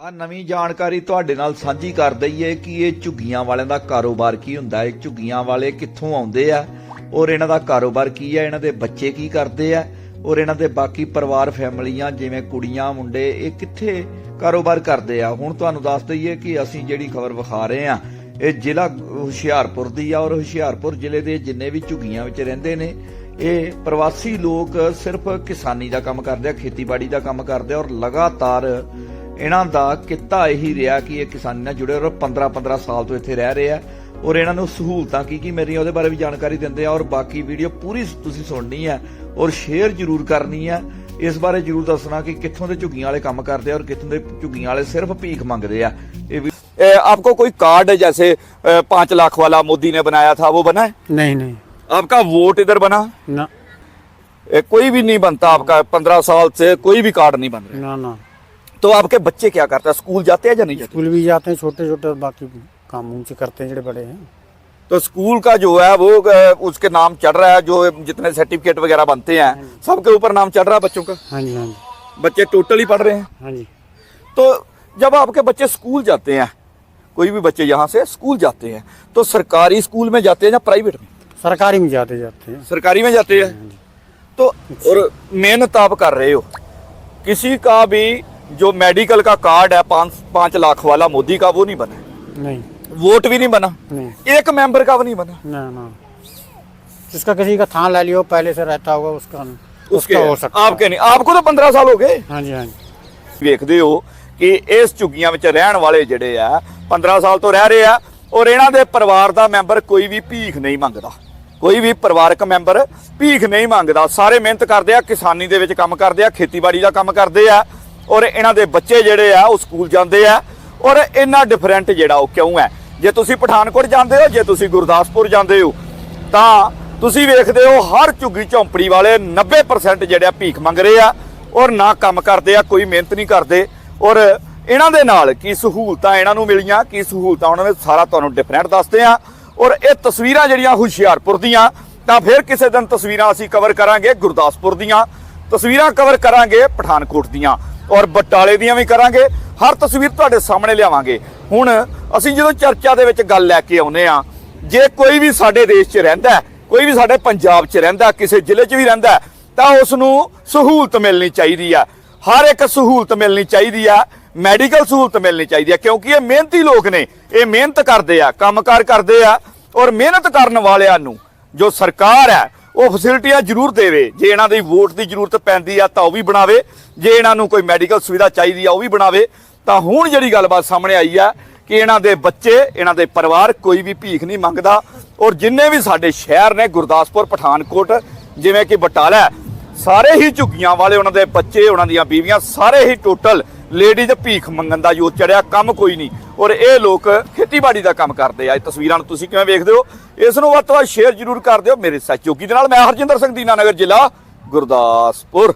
ਆ ਨਵੀਂ ਜਾਣਕਾਰੀ ਤੁਹਾਡੇ ਨਾਲ ਸਾਂਝੀ ਕਰ ਦਈਏ ਕਿ ਇਹ ਝੁੱਗੀਆਂ ਵਾਲਿਆਂ ਦਾ ਕਾਰੋਬਾਰ ਕੀ ਹੁੰਦਾ ਹੈ? ਝੁੱਗੀਆਂ ਵਾਲੇ ਕਿੱਥੋਂ ਆਉਂਦੇ ਆ? ਔਰ ਇਹਨਾਂ ਦਾ ਕਾਰੋਬਾਰ ਕੀ ਹੈ? ਇਹਨਾਂ ਦੇ ਬੱਚੇ ਕੀ ਕਰਦੇ ਆ? ਔਰ ਇਹਨਾਂ ਦੇ ਬਾਕੀ ਪਰਿਵਾਰ, ਫੈਮਲੀਆਂ, ਜਿਵੇਂ ਕੁੜੀਆਂ, ਮੁੰਡੇ, ਇਹ ਕਿੱਥੇ ਕਾਰੋਬਾਰ ਕਰਦੇ ਆ? ਹੁਣ ਤੁਹਾਨੂੰ ਦੱਸ ਦਈਏ ਕਿ ਅਸੀਂ ਜਿਹੜੀ ਖਬਰ ਵਿਖਾ ਰਹੇ ਆ, ਇਹ ਜ਼ਿਲ੍ਹਾ ਹੁਸ਼ਿਆਰਪੁਰ ਦੀ ਆ ਔਰ ਹੁਸ਼ਿਆਰਪੁਰ ਜ਼ਿਲ੍ਹੇ ਦੇ ਜਿੰਨੇ ਵੀ ਝੁੱਗੀਆਂ ਵਿੱਚ ਰਹਿੰਦੇ ਨੇ, ਇਹ ਪ੍ਰਵਾਸੀ ਲੋਕ ਸਿਰਫ ਕਿਸਾਨੀ ਦਾ ਕੰਮ ਕਰਦੇ ਆ, ਖੇਤੀਬਾੜੀ ਦਾ ਕੰਮ ਕਰਦੇ ਆ ਔਰ ਲਗਾਤਾਰ ਇਹਨਾਂ ਦਾ ਕਿੱਤਾ ਇਹੀ ਰਿਹਾ ਕਿ ਇਹ ਕਿਸਾਨੀ ਨਾਲ ਜੁੜੇ ਔਰ 15 15 ਸਾਲ ਤੋਂ ਇੱਥੇ ਰਹਿ ਰਹੇ ਆ ਔਰ ਇਹਨਾਂ ਨੂੰ ਸਹੂਲਤਾਂ ਕੀ ਕੀ ਮਿਲ ਰਹੀਆਂ ਉਹਦੇ ਬਾਰੇ ਵੀ ਜਾਣਕਾਰੀ ਦਿੰਦੇ ਆ ਔਰ ਬਾਕੀ ਵੀਡੀਓ ਪੂਰੀ ਤੁਸੀਂ ਸੁਣਨੀ ਹੈ ਔਰ ਸ਼ੇਅਰ ਜ਼ਰੂਰ ਕਰਨੀ ਹੈ ਇਸ ਬਾਰੇ ਜ਼ਰੂਰ ਦੱਸਣਾ ਕਿ ਕਿੱਥੋਂ ਦੇ ਝੁੱਗੀਆਂ ਵਾਲੇ ਕੰਮ ਕਰਦੇ ਆ ਔਰ ਕਿੱਥੋਂ ਦੇ ਝੁੱਗੀਆਂ ਵਾਲੇ ਸਿਰਫ ਭੀਖ ਮੰਗਦੇ ਆ ਇਹ ਵੀ ए, आपको कोई कार्ड है जैसे अ, पांच लाख वाला मोदी ने बनाया था वो बना है नहीं नहीं आपका वोट इधर बना ना ए, कोई भी नहीं बनता आपका पंद्रह साल से कोई भी कार्ड नहीं बन रहा ना ना तो आपके बच्चे क्या करते हैं? स्कूल जाते हैं या नहीं जाते? स्कूल भी जाते हैं छोटे छोटे बाकी काम उनसे करते हैं जड़े बड़े हैं। तो स्कूल का जो है वो उसके नाम चढ़ रहा है जो जितने सर्टिफिकेट वगैरह बनते हैं सबके ऊपर नाम चढ़ रहा है बच्चों का? हाँ जी हाँ जी। बच्चे टोटली पढ़ रहे हैं? हाँ जी। तो जब आपके बच्चे स्कूल जाते हैं कोई भी बच्चे यहाँ से स्कूल जाते हैं तो सरकारी स्कूल में जाते हैं या प्राइवेट में? सरकारी में जाते जाते हैं। सरकारी में जाते हैं? तो और मेहनत आप कर रहे हो। किसी का भी जो मेडिकल का कार्ड है पाँच पाँच लाख वाला मोदी का वो नहीं बना नहीं वोट भी नहीं बना नहीं एक मेंबर का भी नहीं बना ना ना जिसका किसी का थान ले लियो पहले से रहता होगा उसका उसके उसका हो सकता आपके नहीं आपको तो पंद्रह साल हो गए है। हाँ जी हाँ जी ਵੇਖਦੇ ਹੋ ਕਿ ਇਸ ਝੁੱਗੀਆਂ ਵਿੱਚ ਰਹਿਣ ਵਾਲੇ ਜਿਹੜੇ ਆ 15 ਸਾਲ ਤੋਂ ਰਹਿ ਰਹੇ ਆ ਔਰ ਇਹਨਾਂ ਦੇ ਪਰਿਵਾਰ ਦਾ ਮੈਂਬਰ ਕੋਈ ਵੀ ਭੀਖ ਨਹੀਂ ਮੰਗਦਾ ਕੋਈ ਵੀ ਪਰਿਵਾਰਕ ਮੈਂਬਰ ਭੀਖ ਨਹੀਂ ਮੰਗਦਾ ਸਾਰੇ ਮਿਹਨਤ ਕਰਦੇ ਆ ਕਿਸਾਨੀ ਦੇ ਵਿੱਚ ਕੰਮ ਕਰਦੇ ਆ ਖੇਤੀਬਾੜੀ ਦਾ ਕੰਮ ਕਰਦੇ ਆ ਔਰ ਇਹਨਾਂ ਦੇ ਬੱਚੇ ਜਿਹੜੇ ਆ, ਉਹ ਸਕੂਲ ਜਾਂਦੇ ਆ ਔਰ ਇੰਨਾ ਡਿਫਰੈਂਟ ਜਿਹੜਾ ਉਹ ਕਿਉਂ ਹੈ? ਜੇ ਤੁਸੀਂ ਪਠਾਨਕੋਟ ਜਾਂਦੇ ਹੋ, ਜੇ ਤੁਸੀਂ ਗੁਰਦਾਸਪੁਰ ਜਾਂਦੇ ਹੋ, ਤਾਂ ਤੁਸੀਂ ਵੇਖਦੇ ਹੋ ਹਰ ਝੁੱਗੀ ਝੌਂਪੜੀ ਵਾਲੇ 90% ਜਿਹੜੇ ਆ ਭੀਖ ਮੰਗ ਰਹੇ ਆ ਔਰ ਨਾ ਕੰਮ ਕਰਦੇ ਆ, ਕੋਈ ਮਿਹਨਤ ਨਹੀਂ ਕਰਦੇ ਔਰ ਇਹਨਾਂ ਦੇ ਨਾਲ ਕੀ ਸਹੂਲਤਾਂ ਇਹਨਾਂ ਨੂੰ ਮਿਲੀਆਂ, ਕੀ ਸਹੂਲਤਾਂ ਉਹਨਾਂ ਨੇ ਸਾਰਾ ਤੁਹਾਨੂੰ ਡਿਫਰੈਂਟ ਦੱਸਦੇ ਆ ਔਰ ਇਹ ਤਸਵੀਰਾਂ ਜਿਹੜੀਆਂ ਹੁਸ਼ਿਆਰਪੁਰ ਦੀਆਂ, ਤਾਂ ਫਿਰ ਕਿਸੇ ਦਿਨ ਤਸਵੀਰਾਂ ਅਸੀਂ ਕਵਰ ਕਰਾਂਗੇ ਗੁਰਦਾਸਪੁਰ ਦੀਆਂ। ਤਸਵੀਰਾਂ ਕਵਰ ਕਰਾਂਗੇ ਪਠਾਨਕੋਟ ਦੀਆਂ। ਔਰ ਬਟਾਲੇ ਦੀਆਂ ਵੀ ਕਰਾਂਗੇ। ਹਰ ਤਸਵੀਰ ਤੁਹਾਡੇ ਸਾਹਮਣੇ ਲਿਆਵਾਂਗੇ। ਹੁਣ ਅਸੀਂ ਜਦੋਂ ਚਰਚਾ ਦੇ ਵਿੱਚ ਗੱਲ ਲੈ ਕੇ ਆਉਨੇ ਆ ਜੇ ਕੋਈ ਵੀ ਸਾਡੇ ਦੇਸ਼ 'ਚ ਰਹਿੰਦਾ ਕੋਈ ਵੀ ਸਾਡੇ ਪੰਜਾਬ 'ਚ ਰਹਿੰਦਾ ਕਿਸੇ ਜ਼ਿਲ੍ਹੇ 'ਚ ਵੀ ਰਹਿੰਦਾ ਤਾਂ ਉਸ ਨੂੰ ਸਹੂਲਤ ਮਿਲਣੀ ਚਾਹੀਦੀ ਆ ਹਰ ਇੱਕ ਸਹੂਲਤ ਮਿਲਣੀ ਚਾਹੀਦੀ ਆ ਮੈਡੀਕਲ ਸਹੂਲਤ ਮਿਲਣੀ ਚਾਹੀਦੀ ਆ ਕਿਉਂਕਿ ਇਹ ਮਿਹਨਤੀ ਲੋਕ ਨੇ, ਇਹ ਮਿਹਨਤ ਕਰਦੇ ਆ, ਕੰਮਕਾਰ ਕਰਦੇ ਆ, ਔਰ ਮਿਹਨਤ ਕਰਨ ਵਾਲਿਆਂ ਨੂੰ ਜੋ ਸਰਕਾਰ ਹੈ ਉਹ ਫੈਸਿਲਿਟੀਆਂ ਜ਼ਰੂਰ ਦੇਵੇ। ਜੇ ਇਹਨਾਂ ਦੀ ਵੋਟ ਦੀ ਜ਼ਰੂਰਤ ਪੈਂਦੀ ਆ, ਤਾਂ ਉਹ ਵੀ ਬਣਾਵੇ। ਜੇ ਇਹਨਾਂ ਨੂੰ ਕੋਈ ਮੈਡੀਕਲ ਸੁਵਿਧਾ ਚਾਹੀਦੀ ਆ, ਉਹ ਵੀ ਬਣਾਵੇ। ਤਾਂ ਹੁਣ ਜਿਹੜੀ ਗੱਲਬਾਤ ਸਾਹਮਣੇ ਆਈ ਆ ਕਿ ਇਹਨਾਂ ਦੇ ਬੱਚੇ, ਇਹਨਾਂ ਦੇ ਪਰਿਵਾਰ ਕੋਈ ਵੀ ਭੀਖ ਨਹੀਂ ਮੰਗਦਾ। ਔਰ ਜਿੰਨੇ ਵੀ ਸਾਡੇ ਸ਼ਹਿਰ ਨੇ, ਗੁਰਦਾਸਪੁਰ, ਪਠਾਨਕੋਟ, ਜਿਵੇਂ ਕਿ ਬਟਾਲਾ, ਸਾਰੇ ਹੀ ਝੁੱਗੀਆਂ ਵਾਲੇ ਉਹਨਾਂ ਦੇ ਬੱਚੇ, ਉਹਨਾਂ ਦੀਆਂ ਬੀਵੀਆਂ, ਸਾਰੇ ਹੀ ਟੋਟਲ ਲੇਡੀਜ਼ ਭੀਖ ਮੰਗਣ ਦਾ ਜੋ ਚੜਿਆ, ਕੰਮ ਕੋਈ ਨਹੀਂ। ਔਰ ਇਹ ਲੋਕ ਖੇਤੀਬਾੜੀ ਦਾ ਕੰਮ ਕਰਦੇ ਆ। ਇਹ ਤਸਵੀਰਾਂ ਨੂੰ ਤੁਸੀਂ ਕਿਵੇਂ ਵੇਖਦੇ ਹੋ? ਇਸ ਨੂੰ ਵੱਧ ਤੋਂ ਵੱਧ ਸ਼ੇਅਰ ਜ਼ਰੂਰ ਕਰ ਦਿਓ ਮੇਰੇ ਸਹਿਯੋਗੀ ਦੇ ਨਾਲ। ਮੈਂ ਹਰਜਿੰਦਰ ਸਿੰਘ ਦੀਨਾਨਗਰ ਜ਼ਿਲ੍ਹਾ ਗੁਰਦਾਸਪੁਰ।